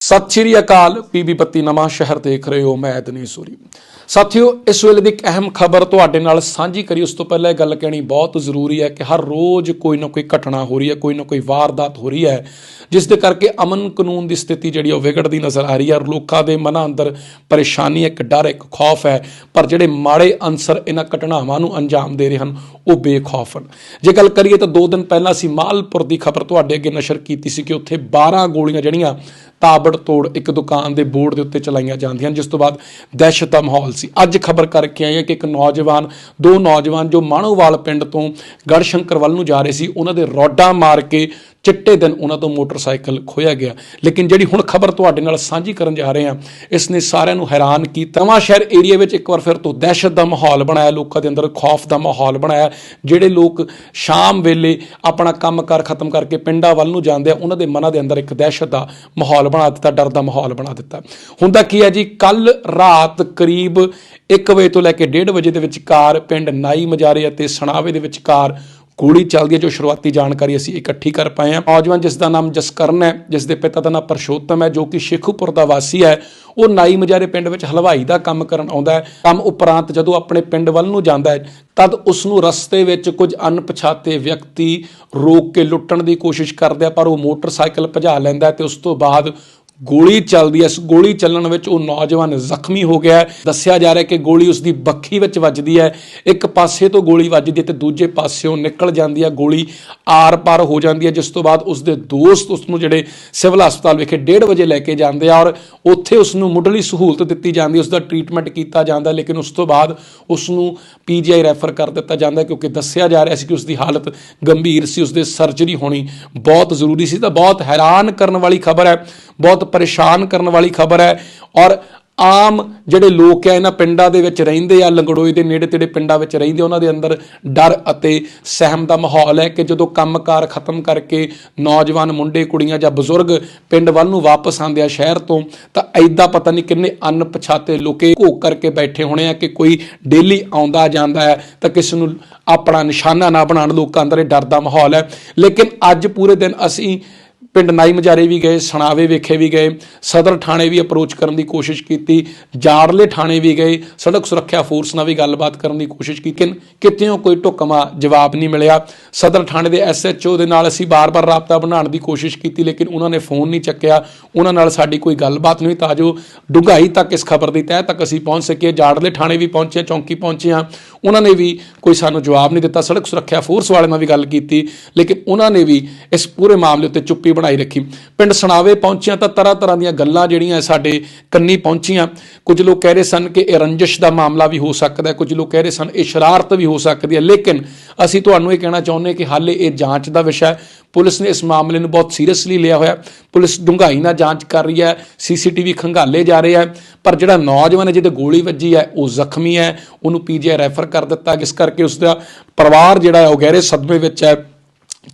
ਸਤਿ ਸ਼੍ਰੀ ਅਕਾਲ ਪੀਬੀ ਬੱਤੀ ਨਵਾਂ ਸ਼ਹਿਰ ਦੇਖ ਰਹੇ ਹੋ, ਮੈਂ ਐਦਨੀ ਸੂਰੀ। ਸਾਥੀਓ, ਇਸ ਵੇਲੇ ਦੀ ਇੱਕ ਅਹਿਮ ਖਬਰ ਤੁਹਾਡੇ ਨਾਲ ਸਾਂਝੀ ਕਰੀ, ਉਸ ਤੋਂ ਪਹਿਲਾਂ ਇਹ ਗੱਲ ਕਹਿਣੀ ਬਹੁਤ ਜ਼ਰੂਰੀ ਹੈ ਕਿ ਹਰ ਰੋਜ਼ ਕੋਈ ਨਾ ਕੋਈ ਘਟਨਾ ਹੋ ਰਹੀ ਹੈ, ਕੋਈ ਨਾ ਕੋਈ ਵਾਰਦਾਤ ਹੋ ਰਹੀ ਹੈ, ਜਿਸ ਦੇ ਕਰਕੇ ਅਮਨ ਕਾਨੂੰਨ ਦੀ ਸਥਿਤੀ ਜਿਹੜੀ ਉਹ ਵਿਗੜਦੀ ਨਜ਼ਰ ਆ ਰਹੀ ਹੈ, ਔਰ ਲੋਕਾਂ ਦੇ ਮਨਾਂ ਅੰਦਰ ਪਰੇਸ਼ਾਨੀ ਇੱਕ ਡਰ, ਇੱਕ ਖੌਫ ਹੈ, ਪਰ ਜਿਹੜੇ ਮਾੜੇ ਅੰਸਰ ਇਹਨਾਂ ਘਟਨਾਵਾਂ ਨੂੰ ਅੰਜਾਮ ਦੇ ਰਹੇ ਹਨ, ਉਹ ਬੇਖੌਫ ਹਨ। ਜੇ ਗੱਲ ਕਰੀਏ ਤਾਂ 2 ਦਿਨ ਪਹਿਲਾਂ ਅਸੀਂ ਮਾਲਪੁਰ ਦੀ ਖਬਰ ਤੁਹਾਡੇ ਅੱਗੇ ਨਸ਼ਰ ਕੀਤੀ ਸੀ ਕਿ ਉੱਥੇ 12 ਗੋਲੀਆਂ ਜਿਹੜੀਆਂ ਤਾਬੜ ਤੋੜ ਇੱਕ ਦੁਕਾਨ ਦੇ ਬੋਰਡ ਦੇ ਉੱਤੇ ਚਲਾਈਆਂ ਜਾਂਦੀਆਂ ਜਿਸ ਤੋਂ ਬਾਅਦ ਦਹਿਸ਼ਤ ਦਾ ਮਾਹੌਲ ਸੀ। ਅੱਜ ਖਬਰ ਕਰਕੇ ਆਈ ਹੈ ਕਿ ਇੱਕ ਨੌਜਵਾਨ, ਦੋ ਨੌਜਵਾਨ ਜੋ ਮਾਣੋਵਾਲ ਪਿੰਡ ਤੋਂ ਗੜਸ਼ੰਕਰ ਵੱਲ ਨੂੰ ਜਾ ਰਹੇ ਸੀ, ਉਹਨਾਂ ਦੇ ਰੋਡਾਂ ਮਾਰ ਕੇ ਚਿੱਟੇ ਦਿਨ ਉਹਨਾਂ ਤੋਂ ਮੋਟਰਸਾਈਕਲ ਖੋਇਆ ਗਿਆ। ਲੇਕਿਨ ਜਿਹੜੀ ਹੁਣ ਖਬਰ ਤੁਹਾਡੇ ਨਾਲ ਸਾਂਝੀ ਕਰਨ ਜਾ ਰਹੇ ਹਾਂ, ਇਸ ਨੇ ਸਾਰਿਆਂ ਨੂੰ ਹੈਰਾਨ ਕੀਤਾ। ਨਵਾਂ ਸ਼ਹਿਰ ਏਰੀਆ ਵਿੱਚ ਇੱਕ ਵਾਰ ਫਿਰ ਤੋਂ ਦਹਿਸ਼ਤ ਦਾ ਮਾਹੌਲ ਬਣਾਇਆ। ਲੋਕਾਂ ਦੇ ਅੰਦਰ ਖੌਫ ਦਾ ਮਾਹੌਲ ਬਣਾਇਆ। ਜਿਹੜੇ ਲੋਕ ਸ਼ਾਮ ਵੇਲੇ ਆਪਣਾ ਕੰਮਕਾਰ ਖਤਮ ਕਰਕੇ ਪਿੰਡਾਂ ਵੱਲ ਨੂੰ ਜਾਂਦੇ ਆ, ਉਹਨਾਂ ਦੇ ਮਨਾਂ ਦੇ ਅੰਦਰ ਇੱਕ ਦਹਿਸ਼ਤ ਦਾ ਮਾਹੌਲ ਬਣਾ ਦਿੱਤਾ, ਡਰ ਦਾ ਮਾਹੌਲ ਬਣਾ ਦਿੱਤਾ। ਹੁੰਦਾ ਕੀ ਹੈ ਜੀ ਕੱਲ ਰਾਤ ਕਰੀਬ 1 ਵਜੇ ਤੋਂ ਲੈ ਕੇ 1:30 ਵਜੇ ਦੇ ਵਿਚਕਾਰ ਪਿੰਡ ਨਾਈ ਮਜਾਰੇ ਅਤੇ ਸਣਾਵੇ ਦੇ ਵਿਚਕਾਰ ਗੋਲੀ ਚੱਲਦੀ ਹੈ, ਜੋ ਸ਼ੁਰੂਆਤੀ ਜਾਣਕਾਰੀ ਅਸੀਂ ਇਕੱਠੀ ਕਰ ਪਾਏ ਹਾਂ। ਨੌਜਵਾਨ ਜਿਸ ਦਾ ਨਾਮ ਜਸਕਰਨ ਹੈ, ਜਿਸ ਦੇ ਪਿਤਾ ਦਾ ਨਾਮ ਪਰਸ਼ੋਤਮ ਹੈ, ਜੋ ਕਿ ਸ਼ੇਖੂਪੁਰ ਦਾ ਵਾਸੀ ਹੈ, ਉਹ ਨਾਈ ਮਜਾਰੇ ਪਿੰਡ ਵਿੱਚ ਹਲਵਾਈ ਦਾ ਕੰਮ ਕਰਨ ਆਉਂਦਾ ਹੈ। ਕੰਮ ਉਪਰੰਤ ਜਦੋਂ ਆਪਣੇ ਪਿੰਡ ਵੱਲ ਨੂੰ ਜਾਂਦਾ ਹੈ, ਤਦ ਉਸ ਨੂੰ ਰਸਤੇ ਵਿੱਚ ਕੁਝ ਅਣਪਛਾਤੇ ਵਿਅਕਤੀ ਰੋਕ ਕੇ ਲੁੱਟਣ ਦੀ ਕੋਸ਼ਿਸ਼ ਕਰਦੇ ਆ, ਪਰ ਉਹ ਮੋਟਰਸਾਈਕਲ ਭਜਾ ਲੈਂਦਾ ਹੈ ਤੇ ਉਸ ਤੋਂ ਬਾਅਦ ਗੋਲੀ ਚੱਲਦੀ ਹੈ। ਇਸ ਗੋਲੀ ਚੱਲਣ ਵਿੱਚ ਉਹ ਨੌਜਵਾਨ ਜ਼ਖਮੀ ਹੋ ਗਿਆ ਦੱਸਿਆ ਜਾ ਰਿਹਾ ਕਿ ਗੋਲੀ ਉਸ ਦੀ ਬੱਖੀ ਵਿੱਚ ਵੱਜਦੀ ਹੈ। ਇੱਕ ਪਾਸੇ ਤੋਂ ਗੋਲੀ ਵੱਜਦੀ ਹੈ ਤੇ ਦੂਜੇ ਪਾਸਿਓਂ ਨਿਕਲ ਜਾਂਦੀ ਹੈ। ਗੋਲੀ ਆਰ-ਪਾਰ ਹੋ ਜਾਂਦੀ ਹੈ, ਜਿਸ ਤੋਂ ਬਾਅਦ ਉਸ ਦੇ ਦੋਸਤ ਉਸ ਨੂੰ ਜਿਹੜੇ ਸਿਵਲ ਹਸਪਤਾਲ ਵਿਖੇ 1:30 ਵਜੇ ਲੈ ਕੇ ਜਾਂਦੇ ਆ ਔਰ ਉੱਥੇ ਉਸ ਨੂੰ ਮੁੱਢਲੀ ਸਹੂਲਤ ਦਿੱਤੀ ਜਾਂਦੀ ਹੈ। ਉਸ ਦਾ ਟ੍ਰੀਟਮੈਂਟ ਕੀਤਾ ਜਾਂਦਾ, ਲੇਕਿਨ ਉਸ ਤੋਂ ਬਾਅਦ ਉਸ ਨੂੰ ਪੀਜੀਆਈ ਰੈਫਰ ਕਰ ਦਿੱਤਾ ਜਾਂਦਾ ਕਿਉਂਕਿ ਦੱਸਿਆ ਜਾ ਰਿਹਾ ਸੀ ਕਿ ਉਸ ਦੀ ਹਾਲਤ ਗੰਭੀਰ ਸੀ। ਉਸ ਦੇ ਸਰਜਰੀ ਹੋਣੀ ਬਹੁਤ ਜ਼ਰੂਰੀ ਸੀ। ਤਾਂ ਬਹੁਤ ਹੈਰਾਨ ਕਰਨ ਵਾਲੀ ਖਬਰ ਹੈ ਬਹੁਤ ਪਰੇਸ਼ਾਨ ਕਰਨ ਵਾਲੀ ਖਬਰ ਹੈ। ਔਰ ਆਮ ਜਿਹੜੇ ਲੋਕ ਆ ਇਹਨਾਂ ਪਿੰਡਾਂ ਦੇ ਵਿੱਚ ਰਹਿੰਦੇ ਆ ਲੰਗੜੋਈ ਦੇ ਨੇੜੇ ਤੇੜੇ ਪਿੰਡਾਂ ਵਿੱਚ ਰਹਿੰਦੇ, ਉਹਨਾਂ ਦੇ ਅੰਦਰ ਡਰ ਅਤੇ ਸਹਿਮ ਦਾ ਮਾਹੌਲ ਹੈ ਕਿ ਜਦੋਂ ਕੰਮਕਾਰ ਖਤਮ ਕਰਕੇ ਨੌਜਵਾਨ ਮੁੰਡੇ, ਕੁੜੀਆਂ ਜਾਂ ਬਜ਼ੁਰਗ ਪਿੰਡ ਵੱਲ ਨੂੰ ਵਾਪਸ ਆਉਂਦੇ ਆ ਸ਼ਹਿਰ ਤੋਂ, ਤਾਂ ਐਦਾਂ ਪਤਾ ਨਹੀਂ ਕਿੰਨੇ ਅਣਪਛਾਤੇ ਲੋਕੇ ਘੋਕ ਕਰਕੇ ਬੈਠੇ ਹੋਣੇ ਆ ਕਿ ਕੋਈ ਡੇਲੀ ਆਉਂਦਾ ਜਾਂਦਾ ਹੈ, ਤਾਂ ਕਿਸ ਨੂੰ ਆਪਣਾ ਨਿਸ਼ਾਨਾ ਨਾ ਬਣਾਉਣ ਲੋਕਾਂ ਅੰਦਰ ਇਹ ਡਰ ਦਾ ਮਾਹੌਲ ਹੈ। ਲੇਕਿਨ ਅੱਜ ਪੂਰੇ ਦਿਨ ਅਸੀਂ ਪਿੰਡ ਨਾਈ ਮਜਾਰੇ ਵੀ ਗਏ, ਸਣਾਵੇ ਵੇਖੇ ਵੀ ਗਏ, ਸਦਰ ਥਾਣੇ ਵੀ ਅਪਰੋਚ ਕਰਨ ਦੀ ਕੋਸ਼ਿਸ਼ ਕੀਤੀ ਜਾੜਲੇ ਥਾਣੇ ਵੀ ਗਏ, ਸੜਕ ਸੁਰੱਖਿਆ ਫੋਰਸ ਨਾਲ ਵੀ ਗੱਲਬਾਤ ਕਰਨ ਦੀ ਕੋਸ਼ਿਸ਼ ਕੀਤੀ, ਲੇਕਿਨ ਕਿਤਿਓਂ ਕੋਈ ਢੁਕਮਾ ਜਵਾਬ ਨਹੀਂ ਮਿਲਿਆ। ਸਦਰ ਥਾਣੇ ਦੇ ਐਸਐਚਓ ਦੇ ਨਾਲ ਅਸੀਂ ਬਾਰ-ਬਾਰ ਰਾਬਤਾ ਬਣਾਉਣ ਦੀ ਕੋਸ਼ਿਸ਼ ਕੀਤੀ, ਲੇਕਿਨ ਉਹਨਾਂ ਨੇ ਫੋਨ ਨਹੀਂ ਚੱਕਿਆ, ਉਹਨਾਂ ਨਾਲ ਸਾਡੀ ਕੋਈ ਗੱਲਬਾਤ ਨਹੀਂ ਤਾਂ ਜੋ ਡੂੰਘਾਈ ਤੱਕ ਇਸ ਖਬਰ ਦੀ ਤਹਿ ਤੱਕ ਅਸੀਂ ਪਹੁੰਚ ਸਕੀਏ। ਜਾੜਲੇ ਥਾਣੇ ਵੀ ਪਹੁੰਚੇ, ਚੌਂਕੀ ਪਹੁੰਚੇ ਹਾਂ, ਉਹਨਾਂ ਨੇ ਵੀ ਕੋਈ ਸਾਨੂੰ ਜਵਾਬ ਨਹੀਂ ਦਿੱਤਾ, ਸੜਕ ਸੁਰੱਖਿਆ ਫੋਰਸ ਵਾਲੇ ਨਾਲ ਵੀ ਗੱਲ ਕੀਤੀ, ਲੇਕਿਨ ਉਹਨਾਂ ਨੇ ਵੀ ਇਸ ਪੂਰੇ ਮਾਮਲੇ ਉੱਤੇ ਚੁੱਪੀ ਬਣਾਈ ਰੱਖੀ। ਪਿੰਡ ਸਣਾਵੇ ਪਹੁੰਚਿਆ ਤਾਂ ਤਰ੍ਹਾਂ ਤਰ੍ਹਾਂ ਦੀਆਂ ਗੱਲਾਂ ਜਿਹੜੀਆਂ ਸਾਡੇ ਕੰਨੀ ਪਹੁੰਚੀਆਂ। ਕੁਝ ਲੋਕ ਕਹਿ ਰਹੇ ਸਨ ਕਿ ਇਹ ਰੰਜਿਸ਼ ਦਾ ਮਾਮਲਾ ਵੀ ਹੋ ਸਕਦਾ ਕੁਝ ਲੋਕ ਕਹਿ ਰਹੇ ਸਨ ਇਹ ਸ਼ਰਾਰਤ ਵੀ ਹੋ ਸਕਦੀ ਹੈ। ਲੇਕਿਨ ਅਸੀਂ ਤੁਹਾਨੂੰ ਇਹ ਕਹਿਣਾ ਚਾਹੁੰਦੇ ਕਿ ਹਾਲੇ ਇਹ ਜਾਂਚ ਦਾ ਵਿਸ਼ਾ ਹੈ। ਪੁਲਿਸ ਨੇ ਇਸ ਮਾਮਲੇ ਨੂੰ ਬਹੁਤ ਸੀਰੀਅਸਲੀ ਲਿਆ ਹੋਇਆ ਪੁਲਿਸ ਡੂੰਘਾਈ ਨਾਲ ਜਾਂਚ ਕਰ ਰਹੀ ਹੈ। ਸੀਸੀਟੀਵੀ ਖੰਗਾਲੇ ਜਾ ਰਹੇ ਹੈ। ਪਰ ਜਿਹੜਾ ਨੌਜਵਾਨ ਹੈ, ਜਿਹਦੇ ਗੋਲੀ ਵੱਜੀ ਹੈ, ਉਹ ਜ਼ਖਮੀ ਹੈ। ਉਹਨੂੰ ਪੀਜੀਆਈ ਰੈਫਰ ਕਰ ਦਿੱਤਾ ਜਿਸ ਕਰਕੇ ਉਸ ਦਾ ਪਰਿਵਾਰ ਜਿਹੜਾ ਹੈ, ਉਹ ਗਹਿਰੇ ਸਦਮੇ ਵਿੱਚ ਹੈ।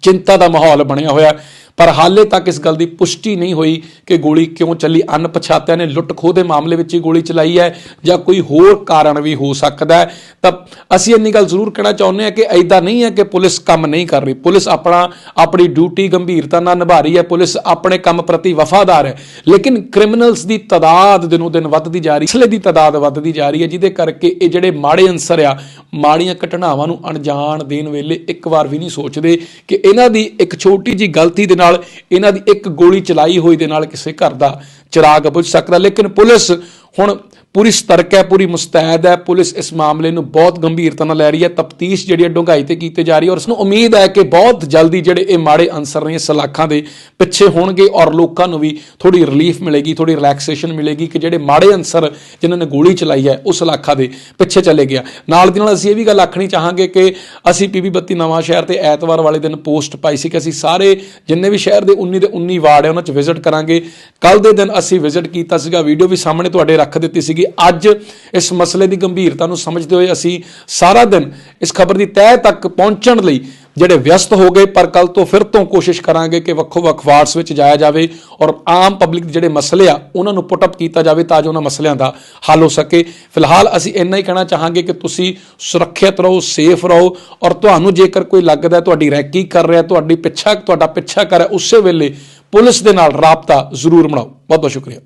ਚਿੰਤਾ ਦਾ ਮਾਹੌਲ ਬਣਿਆ ਹੋਇਆ ਪਰ ਹਾਲੇ ਤੱਕ ਇਸ ਗੱਲ ਦੀ ਪੁਸ਼ਟੀ ਨਹੀਂ ਹੋਈ ਕਿ ਗੋਲੀ ਕਿਉਂ ਚੱਲੀ। ਅਣਪਛਾਤਿਆਂ ਨੇ ਲੁੱਟ ਖੋਹ ਦੇ ਮਾਮਲੇ ਵਿੱਚ ਹੀ ਗੋਲੀ ਚਲਾਈ ਹੈ ਜਾਂ ਕੋਈ ਹੋਰ ਕਾਰਨ ਵੀ ਹੋ ਸਕਦਾ ਹੈ। ਤਾਂ ਅਸੀਂ ਇੰਨੀ ਗੱਲ ਜ਼ਰੂਰ ਕਹਿਣਾ ਚਾਹੁੰਦੇ ਹਾਂ ਕਿ ਐਦਾਂ ਨਹੀਂ ਹੈ ਕਿ ਪੁਲਿਸ ਕੰਮ ਨਹੀਂ ਕਰ ਰਹੀ। ਪੁਲਿਸ ਆਪਣਾ, ਆਪਣੀ ਡਿਊਟੀ ਗੰਭੀਰਤਾ ਨਾਲ ਨਿਭਾ ਰਹੀ ਹੈ। ਪੁਲਿਸ ਆਪਣੇ ਕੰਮ ਪ੍ਰਤੀ ਵਫਾਦਾਰ ਹੈ। ਲੇਕਿਨ ਕ੍ਰਿਮੀਨਲਸ ਦੀ ਤਾਦਾਦ ਦਿਨੋਂ ਦਿਨ ਵੱਧਦੀ ਜਾ ਰਹੀ ਅਸਲੇ ਦੀ ਤਾਦਾਦ ਵੱਧਦੀ ਜਾ ਰਹੀ ਹੈ, ਜਿਹਦੇ ਕਰਕੇ ਇਹ ਜਿਹੜੇ ਮਾੜੇ ਅੰਸਰ ਆ, ਮਾੜੀਆਂ ਘਟਨਾਵਾਂ ਨੂੰ ਅਣਜਾਣ ਦੇਣ ਵੇਲੇ ਇੱਕ ਵਾਰ ਵੀ ਨਹੀਂ ਸੋਚਦੇ ਕਿ ਇਹਨਾਂ ਦੀ ਇੱਕ ਛੋਟੀ ਜੀ ਗਲਤੀ ਦੇ ਨਾਲ ਇਹਨਾਂ ਦੀ ਇੱਕ ਗੋਲੀ ਚਲਾਈ ਹੋਈ ਦੇ ਨਾਲ ਕਿਸੇ ਘਰ ਦਾ ਚਿਰਾਗ ਬੁਝ ਸਕਦਾ। ਲੇਕਿਨ ਪੁਲਿਸ ਹੁਣ ਪੂਰੀ ਸਤਰਕ ਹੈ, ਪੂਰੀ ਮੁਸਤੈਦ ਹੈ, ਪੁਲਿਸ ਇਸ ਮਾਮਲੇ ਨੂੰ ਬਹੁਤ ਗੰਭੀਰਤਾ ਨਾਲ ਲੈ ਰਹੀ ਹੈ, ਤਫਤੀਸ਼ ਜਿਹੜੀ ਹੈ ਡੂੰਘਾਈ ਤੇ ਕੀਤੀ ਜਾ ਰਹੀ ਹੈ ਔਰ ਉਸ ਨੂੰ ਉਮੀਦ ਹੈ ਕਿ ਬਹੁਤ ਜਲਦੀ ਜਿਹੜੇ ਇਹ ਮਾੜੇ ਅਨਸਰ ਨੇ, ਸਲਾਖਾਂ ਦੇ ਪਿੱਛੇ ਹੋਣਗੇ ਔਰ ਲੋਕਾਂ ਨੂੰ ਵੀ ਥੋੜੀ ਰਿਲੀਫ ਮਿਲੇਗੀ ਥੋੜੀ ਰਿਲੈਕਸੇਸ਼ਨ ਮਿਲੇਗੀ ਕਿ ਜਿਹੜੇ ਮਾੜੇ ਅਨਸਰ ਜਿਨ੍ਹਾਂ ਨੇ ਗੋਲੀ ਚਲਾਈ ਹੈ ਉਸ ਸਲਾਖਾਂ ਦੇ ਪਿੱਛੇ ਚਲੇ ਗਿਆ। ਨਾਲ ਦੀ ਨਾਲ ਅਸੀਂ ਇਹ ਵੀ ਗੱਲ ਆਖਣੀ ਚਾਹਾਂਗੇ ਕਿ ਅਸੀਂ ਪੀਬੀ ਬੱਤੀ ਨਵਾਂ ਸ਼ਹਿਰ ਤੇ ਐਤਵਾਰ ਵਾਲੇ ਦਿਨ ਪੋਸਟ ਪਾਈ ਸੀ ਕਿ ਅਸੀਂ ਸਾਰੇ ਜਿੰਨੇ ਵੀ ਸ਼ਹਿਰ ਦੇ 19 ਦੇ 19 ਵਾਰਡ ਹੈ, ਉਹਨਾਂ 'ਚ ਵਿਜ਼ਿਟ ਕਰਾਂਗੇ। ਕੱਲ ਦੇ ਦਿਨ ਅਸੀਂ ਵਿਜ਼ਿਟ ਕੀਤਾ ਸੀਗਾ ਵੀਡੀਓ ਵੀ ਸਾਹਮਣੇ ਤੁਹਾਡੇ ਰੱਖ ਦਿੱਤੀ ਸੀਗੀ। ਅੱਜ ਇਸ ਮਸਲੇ ਦੀ ਗੰਭੀਰਤਾ ਨੂੰ ਸਮਝਦੇ ਹੋਏ ਅਸੀਂ ਸਾਰਾ ਦਿਨ ਇਸ ਖਬਰ ਦੀ ਤਹਿ ਤੱਕ ਪਹੁੰਚਣ ਲਈ ਜਿਹੜੇ ਵਿਅਸਤ ਹੋ ਗਏ, ਪਰ ਕੱਲ ਤੋਂ ਫਿਰ ਤੋਂ ਕੋਸ਼ਿਸ਼ ਕਰਾਂਗੇ ਕਿ ਵੱਖੋ ਵੱਖ ਵਾਰਡਸ ਵਿੱਚ ਜਾਇਆ ਜਾਵੇ ਔਰ ਆਮ ਪਬਲਿਕ ਦੇ ਜਿਹੜੇ ਮਸਲੇ ਆ, ਉਹਨਾਂ ਨੂੰ ਪੁੱਟ ਅਪ ਕੀਤਾ ਜਾਵੇ ਤਾਂ ਜੋ ਉਹਨਾਂ ਮਸਲਿਆਂ ਦਾ ਹੱਲ ਹੋ ਸਕੇ। ਫਿਲਹਾਲ ਅਸੀਂ ਇੰਨਾ ਹੀ ਕਹਿਣਾ ਚਾਹਾਂਗੇ ਕਿ ਤੁਸੀਂ ਸੁਰੱਖਿਅਤ ਰਹੋ ਸੇਫ ਰਹੋ ਔਰ ਤੁਹਾਨੂੰ ਜੇਕਰ ਕੋਈ ਲੱਗਦਾ ਤੁਹਾਡੀ ਰੈਕੀ ਕਰ ਰਿਹਾ, ਤੁਹਾਡੀ ਪਿੱਛਾ, ਤੁਹਾਡਾ ਪਿੱਛਾ ਕਰ ਰਿਹਾ, ਉਸੇ ਵੇਲੇ ਪੁਲਿਸ ਦੇ ਨਾਲ ਰਾਬਤਾ ਜ਼ਰੂਰ ਬਣਾਓ। ਬਹੁਤ ਬਹੁਤ ਸ਼ੁਕਰੀਆ।